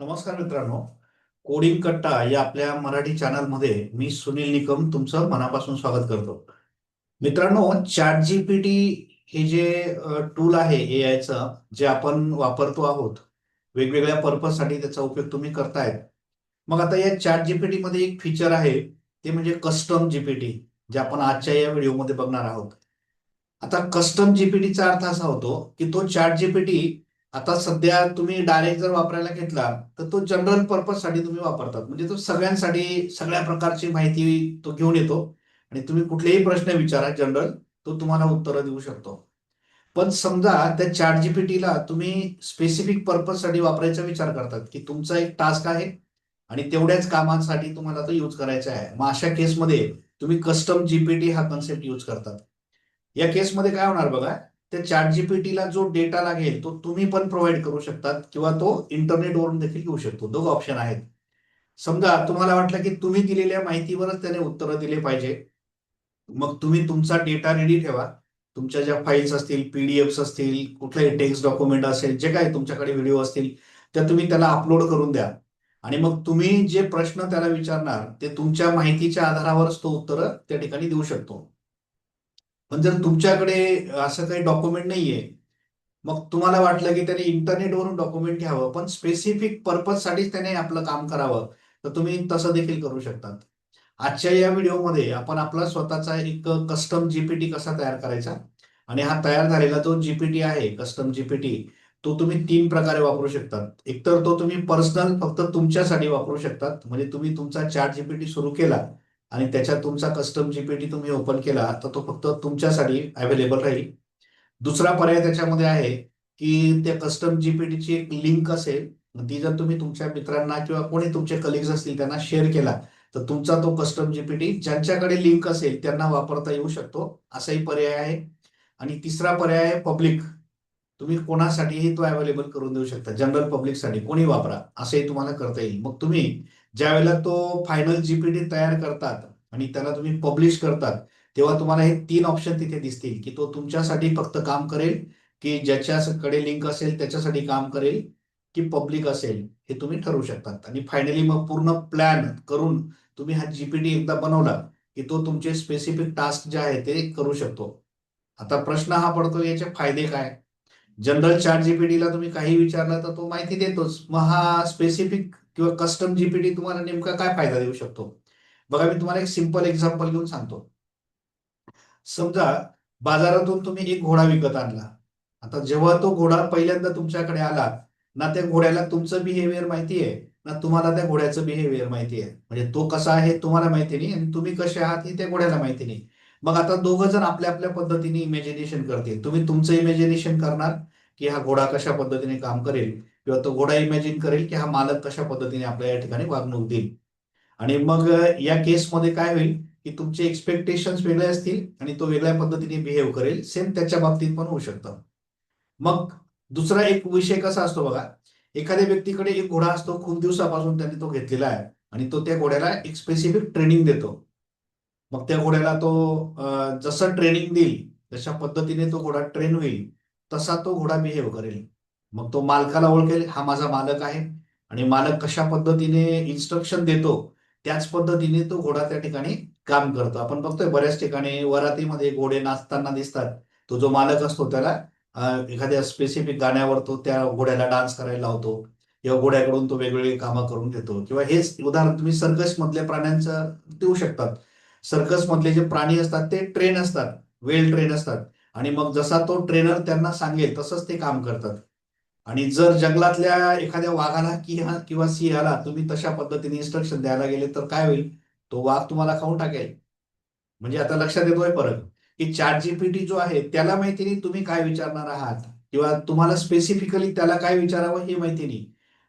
नमस्कार मित्रांनो. कोडिंग कट्टा या आपल्या मराठी चॅनलमध्ये मी सुनील निकम तुमचं मनापासून स्वागत करतो. मित्रांनो चॅट जीपीटी हे जे टूल आहे ए आयचं जे आपण वापरतो आहोत वेगवेगळ्या पर्पजसाठी त्याचा उपयोग तुम्ही करतायत. मग आता या चॅट जीपीटी मध्ये एक फीचर आहे ते म्हणजे कस्टम जीपीटी जे आपण आजच्या या व्हिडिओमध्ये बघणार आहोत. आता कस्टम जीपीटीचा अर्थ असा होतो की तो चॅट जीपीटी आता सध्या तुम्ही डायरेक्ट जर वापरायला घेतला तर तो जनरल पर्पजसाठी तुम्ही वापरतात. म्हणजे तो सगळ्यांसाठी सगळ्या प्रकारची माहिती तो घेऊन येतो. आणि तुम्ही कुठलेही प्रश्न विचारा जनरल तो तुम्हाला उत्तरं देऊ शकतो. पण समजा त्या चॅट जीपीटीला तुम्ही स्पेसिफिक पर्पजसाठी वापरायचा विचार करतात की तुमचा एक टास्क आहे आणि तेवढ्याच कामांसाठी तुम्हाला तो यूज करायचा आहे. मग अशा केसमध्ये तुम्ही कस्टम जीपीटी हा कन्सेप्ट यूज करतात. या केसमध्ये काय होणार बघा त्या चॅट जीपीटीला जो डेटा लागेल तो तुम्ही पण प्रोव्हाइड करू शकतात किंवा तो इंटरनेटवरून देखील घेऊ शकतो. दोघं ऑप्शन आहेत. समजा तुम्हाला वाटलं की तुम्ही दिलेल्या माहितीवरच त्याने उत्तरं दिले पाहिजे. मग तुम्ही तुमचा डेटा रेडी ठेवा. तुमच्या ज्या फाईल्स असतील पीडीएफ्स असतील कुठलाही टेक्स्ट डॉक्युमेंट असेल जे काही तुमच्याकडे व्हिडिओ असतील त्या तुम्ही त्याला अपलोड करून द्या. आणि मग तुम्ही जे प्रश्न त्याला विचारणार ते तुमच्या माहितीच्या आधारावरच तो उत्तरं त्या ठिकाणी देऊ शकतो. पण जर तुमच्याकडे असं काही डॉक्युमेंट नाहीये मग तुम्हाला वाटलं की त्याने इंटरनेटवरून डॉक्युमेंट घ्यावं पण स्पेसिफिक पर्पजसाठीच त्याने आपलं काम करावं तर तुम्ही तसं देखील करू शकतात. आजच्या या व्हिडिओमध्ये आपण आपला स्वतःचा एक कस्टम जीपीटी कसा तयार करायचा आणि हा तयार झालेला जो जीपीटी आहे कस्टम जीपीटी तो तुम्ही तीन प्रकारे वापरू शकतात. एकतर तो तुम्ही पर्सनल फक्त तुमच्यासाठी वापरू शकतात म्हणजे तुम्ही तुमचा चॅट जीपीटी सुरू केला आणि त्याच्यात तुमचा कस्टम जीपीटी तुम्ही ओपन केला तर तो फक्त तुमच्यासाठी अवेलेबल राहील. दुसरा पर्याय त्याच्यामध्ये आहे की त्या कस्टम जीपीटीची एक लिंक असेल ती जर तुम्ही तुमच्या मित्रांना किंवा कोणी तुमचे कलिग्स असतील त्यांना शेअर केला तर तुमचा तो कस्टम जीपीटी ज्यांच्याकडे लिंक असेल त्यांना वापरता येऊ शकतो. असाही पर्याय आहे. आणि तिसरा पर्याय आहे पब्लिक तुम्ही कोणासाठीही तो अवेलेबल करून देऊ शकता. जनरल पब्लिकसाठी कोणी वापरा असंही तुम्हाला करता येईल. मग तुम्ही ज्या वेळेला तो फायनल जीपीटी तयार करतात आणि त्याला तुम्ही पब्लिश करतात तेव्हा तुम्हाला हे तीन ऑप्शन तिथे दिसतील की तो तुमच्यासाठी फक्त काम करेल की ज्याच्याकडे लिंक असेल त्याच्यासाठी काम करेल की पब्लिक असेल हे तुम्ही ठरवू शकतात. आणि फायनली मग पूर्ण प्लॅन करून तुम्ही हा जीपीटी एकदा बनवला की तो तुमचे स्पेसिफिक टास्क जे आहे ते करू शकतो. आता प्रश्न हा पडतो याचे फायदे काय? जनरल चार्ट जीपीटीला तुम्ही काही विचारलं तर तो माहिती देतोच. मग हा स्पेसिफिक किंवा कस्टम जीपीटी तुम्हाला नेमका काय फायदा देऊ शकतो? बघा मी तुम्हाला एक सिंपल एक्झाम्पल घेऊन सांगतो. समजा बाजारातून तुम्ही एक घोडा विकत आणला. आता जेव्हा तो घोडा पहिल्यांदा तुमच्याकडे आला ना त्या घोड्याला तुमचं बिहेवियर माहिती आहे ना तुम्हाला त्या घोड्याचं बिहेवियर माहिती आहे म्हणजे तो कसा आहे तुम्हाला माहिती नाही आणि तुम्ही कसे आहात हे त्या घोड्याला माहिती नाही. मग आता दोघं जण आपल्या आपल्या पद्धतीने इमॅजिनेशन करतील. तुम्ही तुमचं इमॅजिनेशन करणार की हा घोडा कशा पद्धतीने काम करेल किंवा तो घोडा इमॅजिन करेल की हा मालक कशा पद्धतीने आपल्या या ठिकाणी वागणूक देईल. आणि मग या केसमध्ये काय होईल की तुमचे एक्सपेक्टेशन वेगळे असतील आणि तो वेगळ्या पद्धतीने बिहेव करेल. सेम त्याच्या बाबतीत पण होऊ शकतं. मग दुसरा एक विषय कसा असतो बघा. एखाद्या व्यक्तीकडे एक घोडा असतो खूप दिवसापासून त्यांनी तो घेतलेला आहे आणि तो त्या घोड्याला एक स्पेसिफिक ट्रेनिंग देतो. मग त्या घोड्याला तो जसं ट्रेनिंग देईल जशा पद्धतीने तो घोडा ट्रेन होईल तसा तो घोडा बिहेव करेल. मग तो मालकाला ओळखेल हा माझा मालक आहे आणि मालक कशा पद्धतीने इन्स्ट्रक्शन देतो त्याच पद्धतीने तो घोडा त्या ठिकाणी काम करतो. आपण बघतोय बऱ्याच ठिकाणी वरातीमध्ये घोडे नाचताना दिसतात. तो जो मालक असतो त्याला एखाद्या स्पेसिफिक गाण्यावर तो त्या घोड्याला डान्स करायला लावतो. किंवा घोड्याकडून तो वेगवेगळी कामं करून घेतो. किंवा हेच उदाहरण तुम्ही सर्कस मधल्या प्राण्यांचं देऊ शकतात. सर्कस मधले जे प्राणी असतात ते ट्रेन असतात. वेल ट्रेन असतात. आणि मग जसा तो ट्रेनर त्यांना सांगेल तसंच ते काम करतात. आणि जर जंगलातल्या एखाद्या वाघाला किंवा सिंहाला तुम्ही तशा पद्धतीने इन्स्ट्रक्शन द्यायला गेले तर काय होईल? तो वाघ तुम्हाला खाऊन टाकेल. म्हणजे आता लक्षात येतोय परत की चॅट जीपीटी जो आहे त्याला माहिती नाही तुम्ही काय विचारणार आहात किंवा तुम्हाला स्पेसिफिकली त्याला काय विचारावं हे माहिती नाही.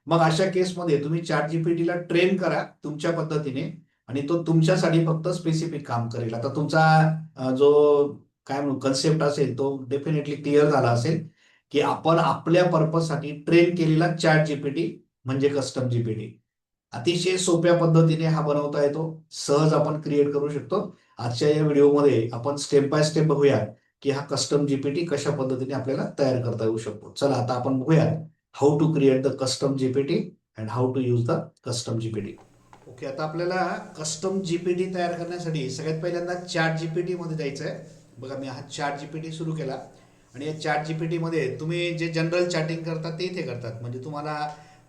मग अशा केसमध्ये तुम्ही चॅट जीपीटीला ट्रेन करा तुमच्या पद्धतीने आणि तो तुमच्यासाठी फक्त स्पेसिफिक काम करेल. आता तुमचा जो काय म्हणू कन्सेप्ट असेल तो डेफिनेटली क्लिअर झाला असेल. की आपण आपल्या पर्पजसाठी ट्रेन केलेला चॅट जीपीटी म्हणजे कस्टम जीपीटी अतिशय सोप्या पद्धतीने हा बनवता येतो. सहज आपण क्रिएट करू शकतो. आजच्या या व्हिडिओमध्ये आपण स्टेप बाय स्टेप बघूया की हा कस्टम जीपीटी कशा पद्धतीने आपल्याला तयार करता येऊ शकतो. चला आता आपण बघूया how to create the custom GPT and how to use the custom GPT okay आता आपल्याला कस्टम जीपीटी तयार करण्यासाठी सगळ्यात पहिल्यांदा चॅट जीपीटी मध्ये जायचं आहे बघा मी हा चॅट जीपीटी सुरू केला. आणि या चॅट जी पी टीमध्ये तुम्ही जे जनरल चॅटिंग करतात ते इथे करतात. म्हणजे तुम्हाला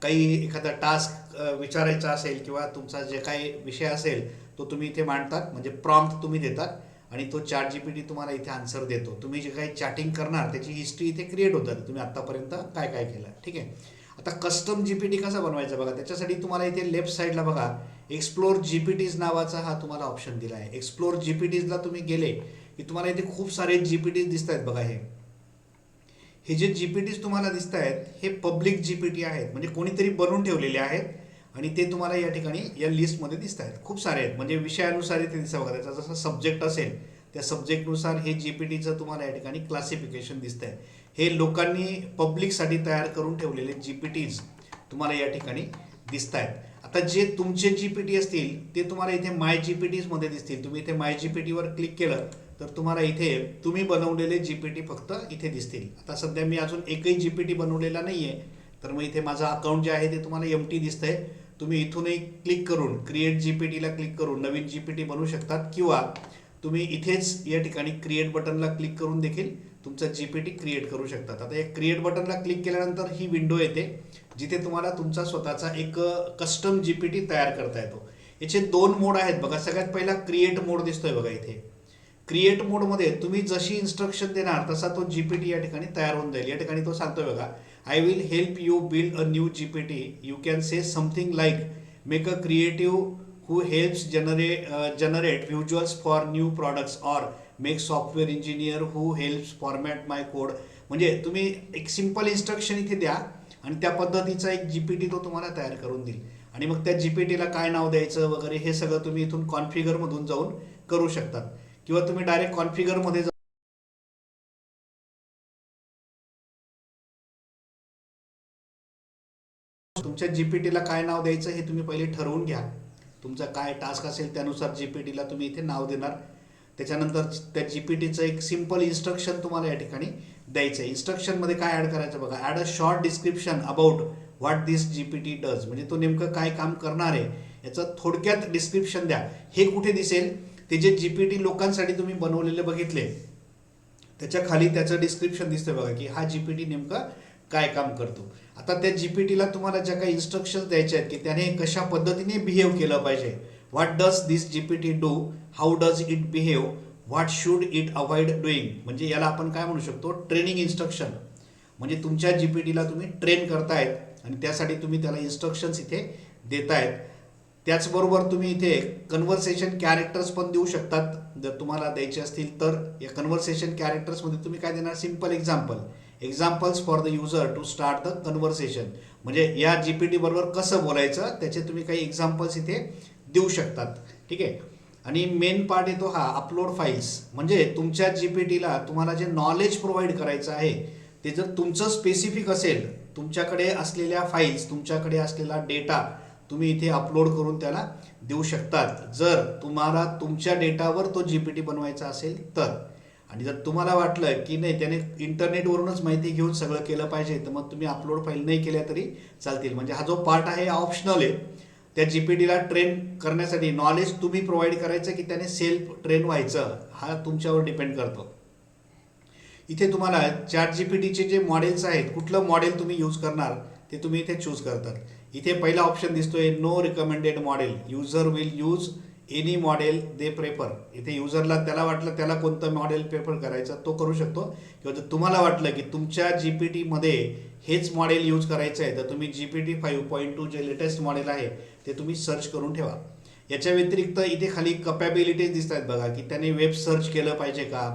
काही एखादा टास्क विचारायचा असेल किंवा तुमचा जे काही विषय असेल तो तुम्ही इथे मांडतात. म्हणजे प्रॉम्प्ट तुम्ही देतात आणि तो चॅट जी पी टी तुम्हाला इथे आन्सर देतो. तुम्ही जे काही चॅटिंग करणार त्याची हिस्ट्री इथे क्रिएट होतात. तुम्ही आत्तापर्यंत काय काय केलं? ठीक आहे? आता कस्टम जी पी टी कसा बनवायचा बघा? त्याच्यासाठी तुम्हाला इथे लेफ्ट साईडला बघा एक्सप्लोर टीज नावाचा हा तुम्हाला ऑप्शन दिला आहे एक्सप्लोर टीजला तुम्ही गेले की तुम्हाला इथे खूप सारे जी पी टीज दिसत आहेत बघा हे. हे जे जी पी टीज तुम्हाला दिसत आहेत हे पब्लिक जी पी टी आहेत. म्हणजे कोणीतरी बनवून ठेवलेले आहेत आणि ते तुम्हाला या ठिकाणी या लिस्टमध्ये दिसत आहेत खूप सारे आहेत. म्हणजे विषयानुसार इथे दिसतं बघा त्याचा जसा सब्जेक्ट असेल त्या सब्जेक्टनुसार हे जी पी टीचं तुम्हाला या ठिकाणी क्लासिफिकेशन दिसत आहे हे लोकांनी पब्लिकसाठी तयार करून ठेवलेले जी पी टीज तुम्हाला या ठिकाणी दिसत आहेत आता जे तुमचे जी पी टी असतील ते तुम्हाला इथे माय जी पी टीजमध्ये दिसतील. तुम्ही इथे माय जी पी टीवर क्लिक केलं तर तुम्हाला इथे तुम्ही बनवलेले जी पी टी फक्त इथे दिसतील. आता सध्या मी अजून एकही जी पी टी बनवलेला नाही आहे तर मग इथे माझा अकाउंट जे आहे ते तुम्हाला एम टी दिसतंय. तुम्ही इथूनही क्लिक करून क्रिएट जी पी टीला क्लिक करून नवीन जी पी टी बनवू शकतात. किंवा तुम्ही इथेच या ठिकाणी क्रिएट बटनला क्लिक करून देखील तुमचा टी क्रिएट करू शकतात. आता या क्रिएट बटनला क्लिक केल्यानंतर ही विंडो येते जिथे तुम्हाला तुमचा स्वतःचा एक कस्टम जी पी टी तयार करता येतो. याचे दोन मोड आहेत बघा. सगळ्यात पहिला क्रिएट मोड दिसतोय बघा इथे. क्रिएट मोडमध्ये तुम्ही जशी इन्स्ट्रक्शन देणार तसा तो जीपीटी या ठिकाणी तयार होऊन जाईल. या ठिकाणी तो सांगतोय बघा I will help you build a new GPT you can say something like make a creative who helps genera generate visuals for new products or make software engineer who helps format my code म्हणजे तुम्ही एक simple instruction इथे द्या आणि त्या पद्धतीचा एक GPT तो तुम्हाला तयार करून देईल. आणि मग त्या जीपीटीला काय नाव द्यायचं वगैरे हे सगळं तुम्ही इथून कॉन्फिगर मधून जाऊन करू शकतात. किंवा तुम्ही डायरेक्ट कॉन्फिगरमध्ये तुमच्या जीपीटीला काय नाव द्यायचं हे तुम्ही पहिले ठरवून घ्या. तुमचा काय टास्क असेल त्यानुसार जीपीटीला तुम्ही इथे नाव देणार. त्याच्यानंतर त्या जीपीटीचं एक सिंपल इन्स्ट्रक्शन तुम्हाला या ठिकाणी द्यायचं आहे इन्स्ट्रक्शनमध्ये काय ॲड करायचं बघा. Add a short description about what this GPT does म्हणजे तो नेमकं काय काम करणार आहे याचं थोडक्यात डिस्क्रिप्शन द्या. हे कुठे दिसेल? ते जे जी पी टी लोकांसाठी तुम्ही बनवलेले बघितले त्याच्याखाली त्याचं डिस्क्रिप्शन दिसतंय बघा की हा जी पी टी नेमका काय काम करतो. आता त्या जी पी टीला तुम्हाला ज्या काही इन्स्ट्रक्शन द्यायचे आहेत की त्याने कशा पद्धतीने बिहेव केलं पाहिजे. What does this G P T do how does it behave what should it avoid doing म्हणजे याला आपण काय म्हणू शकतो? ट्रेनिंग इन्स्ट्रक्शन म्हणजे तुमच्या जी पी टीला तुम्ही ट्रेन करतायत आणि त्यासाठी तुम्ही त्याला इन्स्ट्रक्शन्स इथे देतायत. त्याचबरोबर तुम्ही इथे कन्व्हर्सेशन कॅरेक्टर्स पण देऊ शकतात. जर तुम्हाला द्यायचे असतील तर या कन्व्हर्सेशन कॅरेक्टर्समध्ये तुम्ही काय देणार? Simple example examples for the user to start the conversation म्हणजे या जी पी टी बरोबर कसं बोलायचं त्याचे तुम्ही काही एक्झाम्पल्स इथे देऊ शकतात. ठीक आहे? आणि मेन पार्ट येतो हा अपलोड फाईल्स म्हणजे तुमच्या जी पी टीला तुम्हाला जे नॉलेज प्रोव्हाइड करायचं आहे ते जर तुमचं स्पेसिफिक असेल तुमच्याकडे असलेल्या फाईल्स तुमच्याकडे असलेला डेटा तुम्ही इथे अपलोड करून त्याला देऊ शकतात. जर तुम्हाला तुमच्या डेटावर तो जी पी टी बनवायचा असेल तर. आणि जर तुम्हाला वाटलं की नाही त्याने इंटरनेटवरूनच माहिती घेऊन सगळं केलं पाहिजे तर मग तुम्ही अपलोड फाईल नाही केल्या तरी चालतील. म्हणजे हा जो पार्ट आहे ऑप्शनल आहे. त्या जीपीटीला ट्रेन करण्यासाठी नॉलेज तुम्ही प्रोव्हाइड करायचं की त्याने सेल्फ ट्रेन व्हायचं हा तुमच्यावर डिपेंड करतो. इथे तुम्हाला चॅट जीपीटीचे जे मॉडेल्स आहेत कुठलं मॉडेल तुम्ही यूज करणार ते तुम्ही इथे चूज करतात. इथे पहिला ऑप्शन दिसतोय no recommended model user will use any model they prefer इथे युजरला त्याला वाटलं त्याला कोणतं मॉडेल प्रेफर करायचं तो करू शकतो. किंवा जर तुम्हाला वाटलं की तुमच्या जी पी टीमध्ये हेच मॉडेल यूज करायचं आहे तर तुम्ही G P T five point two जे लेटेस्ट मॉडेल आहे ते तुम्ही सर्च करून ठेवा. याच्या व्यतिरिक्त इथे खाली कपॅबिलिटीज दिसत आहेत बघा की त्याने वेब सर्च केलं पाहिजे का?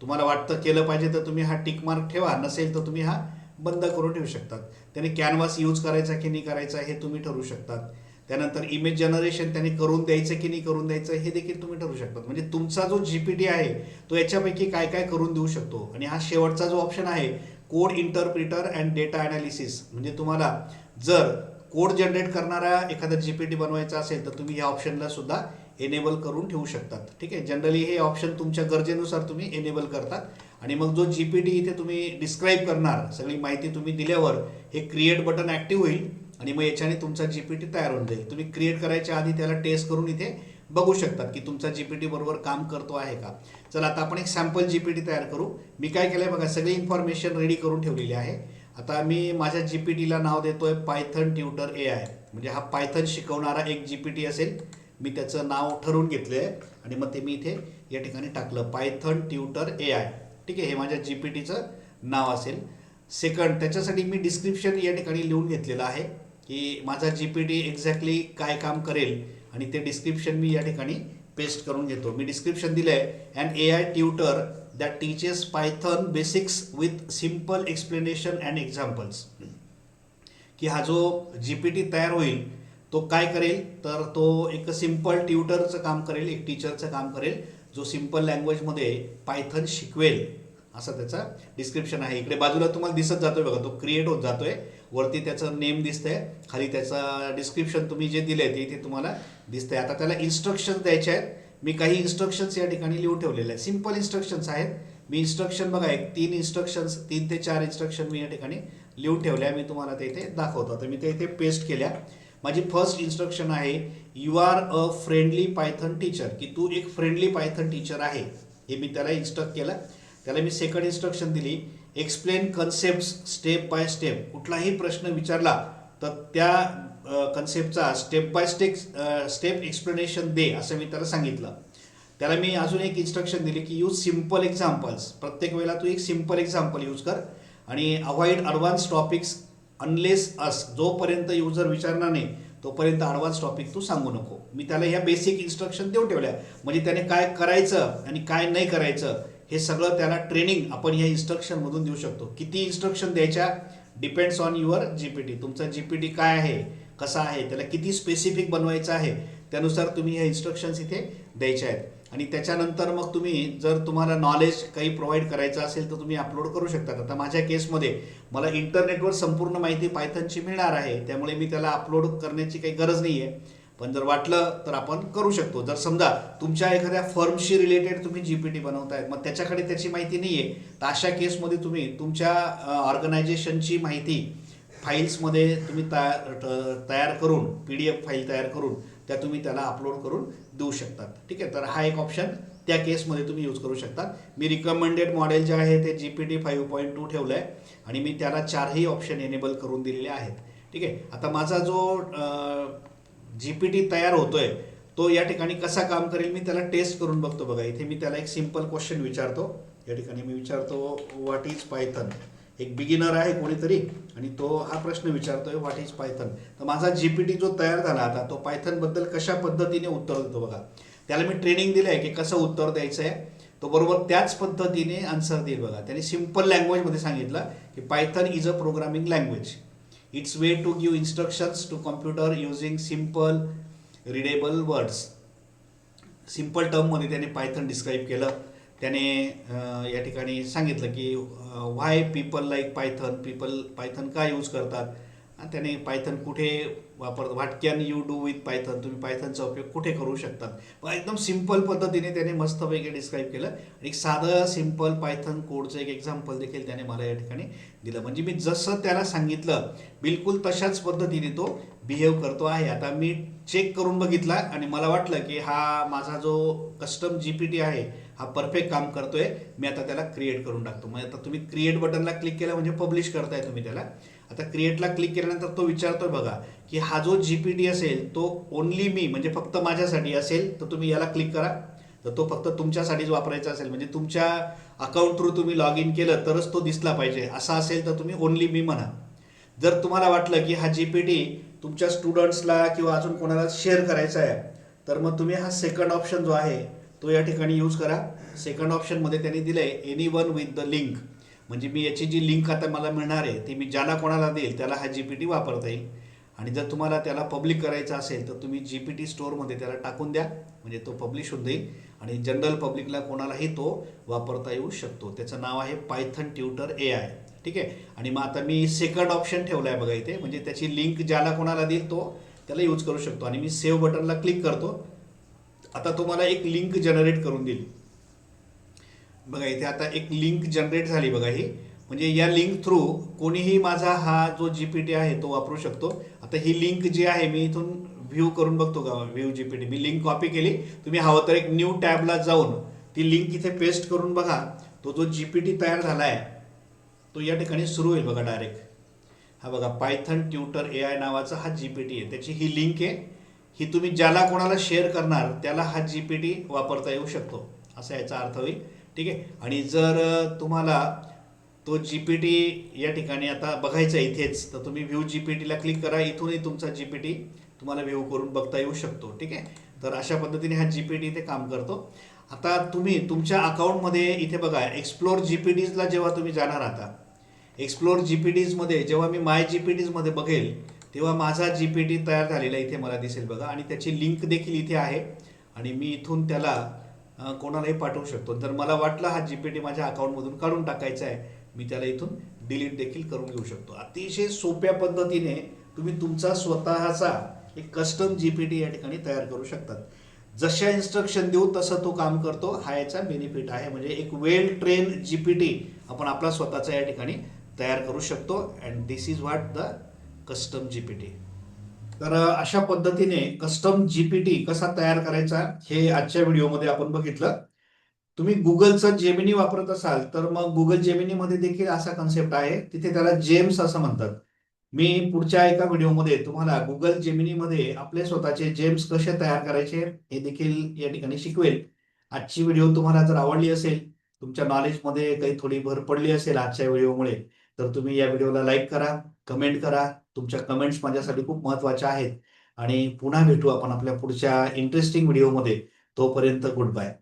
तुम्हाला वाटतं केलं पाहिजे तर तुम्ही हा टिक मार्क ठेवा. नसेल तर तुम्ही हा बंद करून ठेवू शकतात. त्याने कॅनव्हास यूज करायचा की नाही करायचा हे तुम्ही ठरवू शकतात. त्यानंतर इमेज जनरेशन त्याने करून द्यायचं की नाही करून द्यायचं हे देखील तुम्ही ठरवू शकतात. म्हणजे तुमचा जो जी पी टी आहे तो याच्यापैकी काय काय करून देऊ शकतो? आणि हा शेवटचा जो ऑप्शन आहे code interpreter and data analysis म्हणजे तुम्हाला जर कोड जनरेट करणारा एखादा टी बनवायचा असेल तर तुम्ही या ऑप्शनला सुद्धा एनेबल करून ठेवू शकतात. ठीक आहे? जनरली हे ऑप्शन तुमच्या गरजेनुसार तुम्ही एनेबल करतात. आणि मग जो जी पी टी इथे तुम्ही डिस्क्राईब करणार सगळी माहिती तुम्ही दिल्यावर हे क्रिएट बटन ॲक्टिव्ह होईल आणि मग याच्याने तुमचा जी पी टी तयार होऊन जाईल. तुम्ही क्रिएट करायच्या आधी त्याला टेस्ट करून इथे बघू शकतात की तुमचा जी पी बरोबर काम करतो आहे का. चला आता आपण एक सॅम्पल जी पी टी तयार करू. मी काय केलं आहे बघा सगळी इन्फॉर्मेशन रेडी करून ठेवलेली आहे. आता मी माझ्या जी पी टीला नाव देतोय पायथन ट्युटर ए आय म्हणजे हा पायथन शिकवणारा एक जी पी टी असेल. मी त्याचं नाव ठरवून घेतलं आहे आणि मग ते मी इथे या ठिकाणी टाकलं. पायथन ट्युटर ए आय ठीक आहे हे माझ्या जी पी टीचं नाव असेल. सेकंड त्याच्यासाठी मी डिस्क्रिप्शन या ठिकाणी लिहून घेतलेलं आहे की माझा जी पी टी एक्झॅक्टली काय काम करेल आणि ते डिस्क्रिप्शन मी या ठिकाणी पेस्ट करून घेतो. मी डिस्क्रिप्शन दिलं आहे and A I tutor that teaches Python basics with simple explanation and examples की हा जो जी पी टी तयार होईल तो काय करेल? तर तो एक सिंपल ट्युटरचं काम करेल एक टीचरचं काम करेल. जो सिंपल लँग्वेजमध्ये पायथन शिकवेल असं त्याचं डिस्क्रिप्शन आहे. इकडे बाजूला तुम्हाला दिसत जातोय बघा तो क्रिएट होत जातोय. वरती त्याचं नेम दिसतंय. खाली त्याचं डिस्क्रिप्शन तुम्ही जे दिले ते इथे तुम्हाला दिसतंय. आता त्याला इन्स्ट्रक्शन्स द्यायचे आहेत. मी काही इन्स्ट्रक्शन्स या ठिकाणी लिहून ठेवलेले आहेत. सिंपल इन्स्ट्रक्शन्स आहेत. मी इन्स्ट्रक्शन बघा एक तीन इन्स्ट्रक्शन्स तीन ते चार इन्स्ट्रक्शन मी या ठिकाणी लिहून ठेवल्या. मी तुम्हाला ते इथे दाखवतो. तर मी ते इथे पेस्ट केल्या. माझी फर्स्ट इन्स्ट्रक्शन आहे you are a friendly Python teacher की तू एक फ्रेंडली पायथन टीचर आहे. हे मी त्याला इन्स्ट्रक्ट केलं. त्याला मी सेकंड इन्स्ट्रक्शन दिली. Explain concept step by step कुठलाही प्रश्न विचारला तर त्या कन्सेप्टचा step by step step explanation दे असं मी त्याला सांगितलं. त्याला मी अजून एक इन्स्ट्रक्शन दिली की यूज सिंपल एक्झाम्पल्स प्रत्येक वेळेला तू एक सिंपल एक्झाम्पल यूज कर आणि अवॉइड अडव्हान्स टॉपिक्स अनलेस अस जोपर्यंत युजर विचारणार नाही तोपर्यंत ॲडव्हान्स टॉपिक तू सांगू नको. मी त्याला ह्या बेसिक इन्स्ट्रक्शन देऊन ठेवल्या. म्हणजे त्याने काय करायचं आणि काय नाही करायचं हे सगळं त्याला ट्रेनिंग आपण ह्या इन्स्ट्रक्शनमधून देऊ शकतो. किती इन्स्ट्रक्शन द्यायच्या? Depends on your G P T तुमचा जी पी टी काय आहे? कसा आहे? त्याला किती स्पेसिफिक बनवायचं आहे? त्यानुसार तुम्ही ह्या इन्स्ट्रक्शन्स इथे द्यायच्या आहेत. आणि त्याच्यानंतर मग तुम्ही जर तुम्हाला नॉलेज काही प्रोव्हाइड करायचं असेल तर तुम्ही अपलोड करू शकता. आता माझ्या केसमध्ये मला इंटरनेटवर संपूर्ण माहिती पायथनची मिळणार आहे. त्यामुळे मी त्याला अपलोड करण्याची काही गरज नाही आहे पण जर वाटलं तर आपण करू शकतो. जर समजा तुमच्या एखाद्या फर्मशी रिलेटेड तुम्ही जी पी टी बनवतायत मग त्याच्याकडे त्याची माहिती नाही आहे तर अशा केसमध्ये तुम्ही तुमच्या ऑर्गनायझेशनची माहिती फाईल्समध्ये तुम्ही तयार तयार करून पी डी एफ फाईल तयार करून त्या तुम्ही त्याला अपलोड करून देऊ शकतात. ठीक आहे? तर हा एक ऑप्शन त्या केसमध्ये तुम्ही यूज करू शकता मी रिकमेंडेड मॉडेल जे आहे ते G P T five point two ठेवलं आहे आणि मी त्याला चारही ऑप्शन एनेबल करून दिलेले आहेत. ठीक आहे? आता माझा जो जी पी टी तयार होतोय तो या ठिकाणी कसा काम करेल मी त्याला टेस्ट करून बघतो बघा. इथे मी त्याला एक सिंपल क्वेश्चन विचारतो. या ठिकाणी मी विचारतो व्हॉट इज पायथन एक बिगिनर आहे कोणीतरी आणि तो हा प्रश्न विचारतोय व्हॉट इज पायथन तर माझा जी पी टी जो तयार झाला आता तो पायथनबद्दल कशा पद्धतीने उत्तर देतो बघा. त्याला मी ट्रेनिंग दिलं आहे की कसं उत्तर द्यायचं आहे. तो बरोबर त्याच पद्धतीने आन्सर देईल बघा. त्याने सिंपल लँग्वेजमध्ये सांगितलं की Python is a programming language it's way to give instructions to computer using simple readable words simple टर्ममध्ये त्याने पायथन डिस्क्राईब केलं. त्याने या ठिकाणी सांगितलं की why people like Python people Python का यूज करतात? आणि त्याने पायथन कुठे वापर what can you do with Python तुम्ही पायथनचा उपयोग कुठे करू शकतात? एकदम सिंपल पद्धतीने त्याने मस्तपैकी डिस्क्राईब केलं. आणि एक साधं सिंपल पायथन कोडचं एक एक्झाम्पल देखील त्याने मला या ठिकाणी दिलं. म्हणजे मी जसं त्याला सांगितलं बिलकुल तशाच पद्धतीने तो बिहेव करतो आहे. आता मी चेक करून बघितला आणि मला वाटलं की हा माझा जो कस्टम जी पी टी आहे हा परफेक्ट काम करतोय. मी आता त्याला क्रिएट करून टाकतो. म्हणजे आता तुम्ही क्रिएट बटनला क्लिक केलं म्हणजे पब्लिश करताय तुम्ही त्याला. आता क्रिएटला क्लिक केल्यानंतर तो विचारतोय बघा की हा जो जी पी टी असेल तो ओनली मी म्हणजे फक्त माझ्यासाठी असेल तर तुम्ही याला क्लिक करा. तर तो फक्त तुमच्यासाठीच वापरायचा असेल म्हणजे तुमच्या अकाउंट थ्रू तुम्ही लॉग इन केलं तरच तो दिसला पाहिजे. असा असेल तर तुम्ही ओनली मी म्हणा. जर तुम्हाला वाटलं की हा जी पी टी तुमच्या स्टुडंट्सला किंवा अजून कोणाला शेअर करायचा आहे तर मग तुम्ही हा सेकंड ऑप्शन जो आहे तो या ठिकाणी यूज करा. सेकंड ऑप्शनमध्ये त्यांनी दिलं आहे any one with the link म्हणजे मी याची जी लिंक आता मला मिळणार आहे ती मी ज्याला कोणाला देईल त्याला हा जी पी टी वापरता येईल. आणि जर तुम्हाला त्याला पब्लिक करायचं असेल तर तुम्ही जी पी टी स्टोअरमध्ये त्याला टाकून द्या. म्हणजे तो पब्लिश होऊन जाईल. आणि जनरल पब्लिकला कोणालाही तो वापरता येऊ शकतो. त्याचं नाव आहे पायथन ट्युटर ए आय ठीक आहे? आणि मग आता मी सेकंड ऑप्शन ठेवला आहे बघा इथे. म्हणजे त्याची लिंक ज्याला कोणाला देईल तो त्याला यूज करू शकतो. आणि मी सेव्ह बटनला क्लिक करतो. आता तुम्हाला एक लिंक जनरेट करून देईल बघा इथे आता एक लिंक जनरेट झाली बघा ही. म्हणजे या लिंक थ्रू कोणीही माझा हा जो जी पी टी आहे तो वापरू शकतो. आता ही लिंक जी आहे मी इथून व्ह्यू करून बघतो का? व्ह्यू टी मी लिंक कॉपी केली. तुम्ही हवं तर एक न्यू टॅबला जाऊन ती लिंक इथे पेस्ट करून बघा. तो जो जी पी टी तयार झाला आहे तो या ठिकाणी सुरू होईल बघा डायरेक्ट हा बघा पायथन ट्युटर ए आय नावाचा हा जी पी टी आहे. त्याची ही लिंक आहे. ही तुम्ही ज्याला कोणाला शेअर करणार त्याला हा जी पी टी वापरता येऊ शकतो. असा याचा अर्थ होईल. ठीक आहे? आणि जर तुम्हाला तो जी पी टी या ठिकाणी आता बघायचा इथेच तर तुम्ही व्ह्यू जी पी टीला क्लिक करा. इथूनही तुमचा जी पी टी तुम्हाला व्ह्यू करून बघता येऊ शकतो. ठीक आहे? तर अशा पद्धतीने हा जी पी टी इथे काम करतो. आता तुम्ही तुमच्या अकाउंटमध्ये इथे बघा एक्सप्लोर टीजला जेव्हा तुम्ही जाणार आता एक्सप्लोर जीपीटीजमध्ये जेव्हा मी माय जी पी टीजमध्ये बघेल तेव्हा माझा जी पी टी तयार झालेला इथे मला दिसेल बघा. आणि त्याची लिंक देखील इथे आहे. आणि मी इथून त्याला कोणालाही पाठवू शकतो. जर मला वाटलं हा जी पी टी माझ्या अकाउंटमधून काढून टाकायचा आहे मी त्याला इथून डिलीट देखील करून घेऊ शकतो. अतिशय सोप्या पद्धतीने तुम्ही तुमचा स्वतःचा एक कस्टम जी पी टी या ठिकाणी तयार करू शकतात. जशा इन्स्ट्रक्शन देऊ तसं तो काम करतो. हा याचा बेनिफिट आहे. म्हणजे एक well train G P T आपण आपला स्वतःचा या ठिकाणी तयार करू शकतो. And this is what the custom GPT तर अशा पद्धतीने कस्टम जीपीटी कसा तयार करायचा हे आजच्या व्हिडिओमध्ये आपण बघितलं. तुम्ही गुगलचं जेमिनी वापरत असाल तर मग गुगल जेमिनीमध्ये देखील असा कन्सेप्ट आहे. तिथे त्याला जेम्स असं म्हणतात. मी पुढच्या एका व्हिडिओमध्ये तुम्हाला गुगल जेमिनीमध्ये आपले स्वतःचे जेम्स कसे तयार करायचे हे देखील या ठिकाणी शिकवेल. आजची व्हिडिओ तुम्हाला जर आवडली असेल तुमच्या नॉलेजमध्ये काही थोडी भर पडली असेल आजच्या व्हिडिओमुळे तर तुम्ही या व्हिडिओला लाईक करा कमेंट करा. तुमच्या कमेंट्स माझ्यासाठी खूप महत्त्वाच्या आहेत. आणि पुन्हा भेटू आपण आपल्या पुढच्या इंटरेस्टिंग व्हिडिओमध्ये. तोपर्यंत गुड बाय.